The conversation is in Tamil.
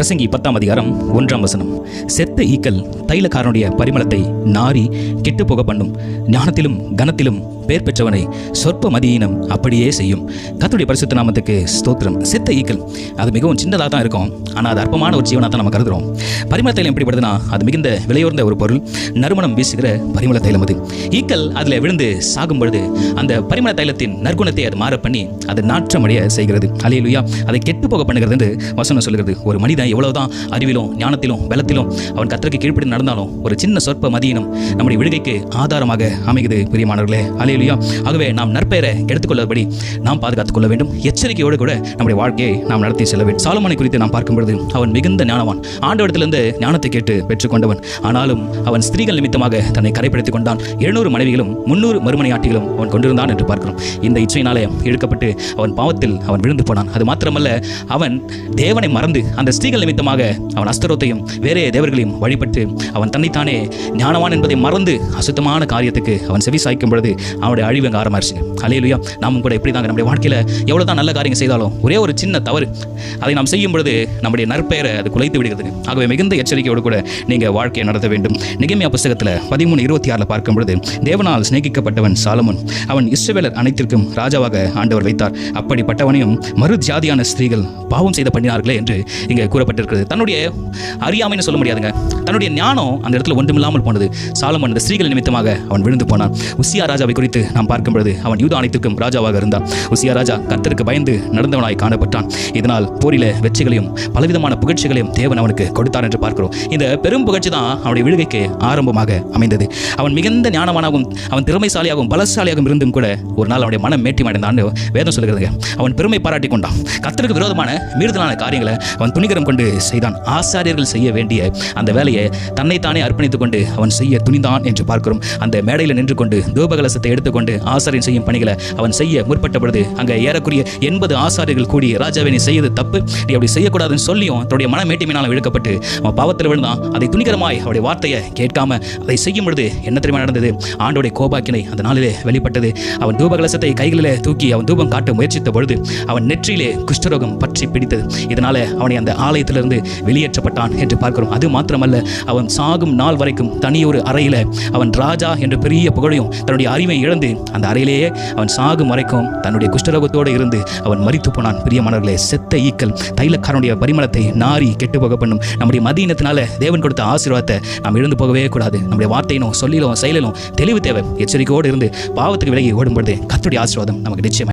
பிரசங்கி பத்தாம் அதிகாரம் ஒன்றாம் வசனம். செத்த ஈக்கல் தைலக்காரனுடைய பரிமளத்தை நாரி கெட்டு போக பண்ணும். ஞானத்திலும் கனத்திலும் பேர் பெற்றவனை சொற்ப மதியினம் அப்படியே செய்யும். கத்துடைய பரிசுத்த நாமத்துக்கு ஸ்தோத்திரம். சித்த ஈக்கள் அது மிகவும் சின்னதாக தான் இருக்கும். ஆனால் அது அற்பமான ஒரு ஜீவனாக தான் நம்ம கருதுறோம். பரிமள தைலம் எப்படிப்படுதுன்னா அது மிகுந்த விலையுறந்த ஒரு பொருள். நறுமணம் வீசுகிற பரிமள தைலம் அது. ஈக்கள் அதில் விழுந்து சாகும் பொழுது அந்த பரிமள தைலத்தின் நற்குணத்தை அது மாற பண்ணி அது நாற்றமடைய செய்கிறது. அலையிலுயா அதை கெட்டு போக பண்ணுகிறது என்று வசனம் சொல்கிறது. ஒரு மனிதன் எவ்வளவுதான் அறிவிலும் ஞானத்திலும் பலத்திலும் அவன் கத்தருக்கு கீழ்ப்படி நடந்தாலும் ஒரு சின்ன சொற்ப மதியினம் நம்முடைய விடுகைக்கு ஆதாரமாக அமைகிறது பிரியமானவர்களே. அலையிலுயா ஆகவே நாம் நற்பெயரை எடுத்துக்கொள்ளபடி நாம் பாதுகாத்துக் கொள்ள வேண்டும். எச்சரிக்கையோடு கூட நம்முடைய வாழ்க்கையை நாம் நடத்தி செல்ல வேண்டும். சாலமானை குறித்து நாம் பார்க்கும் பொழுது அவன் மிகுந்த ஞானவான். ஆண்டவடத்திலிருந்து ஞானத்தை கேட்டு பெற்றுக்கொண்டவன். ஆனாலும் அவன் ஸ்திரீகள் நிமித்தமாக தன்னை கரைப்படுத்திக் கொண்டான். எழுநூறு மனைவிகளும் முன்னூறு மறுமனையாட்டிகளும் அவன் கொண்டிருந்தான் என்று பார்க்கிறோம். இந்த இச்சையினாலே இழுக்கப்பட்டு அவன் பாவத்தில் அவன் விழுந்து போனான். அது மாத்திரமல்ல அவன் தேவனை மறந்து அந்த ஸ்திரீகள் நிமித்தமாக அவன் அஸ்தரத்தையும் வேறே தேவர்களையும் வழிபட்டு அவன் தன்னைத்தானே ஞானவான் என்பதை மறந்து அசுத்தமான காரியத்துக்கு அவன் செவி சாய்க்கும் பொழுது அவனுடைய அழிவு அங்கே ஆரம்பிச்சு அலையிலுயா நாமும் கூட இப்படி தாங்க நம்முடைய வாழ்க்கையில் எவ்வளோ தான் நல்ல காரியங்கள் செய்தாலும் ஒரே ஒரு சின்ன தவறு அதை நாம் செய்யும் பொழுது நம்முடைய நற்பெயரை அது குலைத்து விடுகிறது. ஆகவே மிகுந்த எச்சரிக்கையோடு கூட நீங்கள் வாழ்க்கையை நடத்த வேண்டும். நிகமியா புஸ்தகத்தில் பதிமூணு இருபத்தி ஆறில் பார்க்கும் பொழுது தேவனால் சிநேகிக்கப்பட்டவன் சாலமன் அவன் இஸ்ரவேலர் அனைத்திற்கும் ராஜாவாக ஆண்டவர் வைத்தார். அப்படிப்பட்டவனையும் மறு ஜாதியான ஸ்திரீகள் பாவம் செய்த பண்ணினார்களே என்று இங்கே கூறப்பட்டிருக்கிறது. தன்னுடைய அறியாமைன்னு சொல்ல முடியாதுங்க. தன்னுடைய ஞானம் அந்த இடத்துல ஒன்றுமில்லாமல் போனது. சாலமன் இந்த ஸ்திரீகள் நிமித்தமாக அவன் விழுந்து போனான். உசியா ராஜாவை குறித்து நாம் பார்க்கும் பொழுது அவன் யூத அனைத்துக்கும் ராஜாவாக இருந்தார் உசியா ராஜா கர்த்தருக்கு பயந்து நடந்தவனாய் காணப்பட்டான். இதனால் போரில வெற்றிகளையும் பலவிதமான புகழ்ச்சிகளையும் தேவன் அவனுக்கு கொடுத்தார் என்று பார்க்கிறோம். இந்த பெரும் புகழ்ச்சி தான் அவனுடைய விழுகைக்கு ஆரம்பமாக அமைந்தது. அவன் மிகுந்த ஞானமானாகவும் அவன் திறமைசாலியாகவும் பலசாலியாகவும் இருந்தும் கூட ஒரு நாள் அவனுடைய மனம் மேட்டி அடைந்தான்னு வேதம் சொல்லுகிறதுங்க அவன் பெருமை பாராட்டி கொண்டான். கர்த்தருக்கு விரோதமான மீறுதலான காரியங்களை அவன் துணிகரம் கொண்டு செய்தான். ஆசாரியர்கள் செய்ய வேண்டிய அந்த வேலையை தன்னைத்தானே அர்ப்பணித்துக் கொண்டு அவன் செய்ய துணிந்தான் என்று பார்க்கிறோம். அந்த மேடையில் நின்று கொண்டு தூபகலசத்தை எடுத்துக்கொண்டு ஆசாரியன் செய்யும் பணி பணிகளை அவன் செய்ய முற்பட்ட பொழுது அங்கே ஏறக்குரிய எண்பது ஆசாரியர்கள் கூடி ராஜாவை நீ செய்யது தப்பு. நீ அப்படி செய்யக்கூடாதுன்னு சொல்லியும் தன்னுடைய மன மேட்டிமையினால் இழுக்கப்பட்டு அவன் பாவத்தில் விழுந்தான். அதை துணிகரமாய் அவருடைய வார்த்தையை கேட்காம அதை செய்யும் பொழுது என்ன தெரியுமா நடந்தது? ஆண்டோடைய கோபாக்கினை அந்த நாளிலே வெளிப்பட்டது. அவன் தூபகலசத்தை கைகளிலே தூக்கி அவன் தூபம் காட்ட முயற்சித்த பொழுது அவன் நெற்றியிலே குஷ்டரோகம் பற்றி பிடித்தது. இதனால அவனை அந்த ஆலயத்திலிருந்து வெளியேற்றப்பட்டான் என்று பார்க்கிறோம். அது மாத்திரமல்ல அவன் சாகும் நாள் வரைக்கும் தனியொரு அறையில அவன் ராஜா என்ற பெரிய புகழையும் தன்னுடைய அறிவை இழந்து அந்த அறையிலேயே அவன் சாகும் வரைக்கும் தன்னுடைய குஷ்டரோகத்தோடு இருந்து அவன் மறித்து போனான். பிரியமானவர்களே செத்த ஈக்கள் தைலக்காரனுடைய பரிமளத்தை நாரி கெட்டு போக பண்ணும். நம்முடைய மதியினத்தினால தேவன் கொடுத்த ஆசீர்வாதத்தை நாம் இழந்து போகவே கூடாது. நம்முடைய வார்த்தையிலும் சொல்லிலும் செயலிலும் தெளிவு தேவை. எச்சரிக்கையோடு இருந்து பாவத்துக்கு விலகி ஓடும் கத்துடைய ஆசீர்வாதம் நமக்கு நிச்சயம்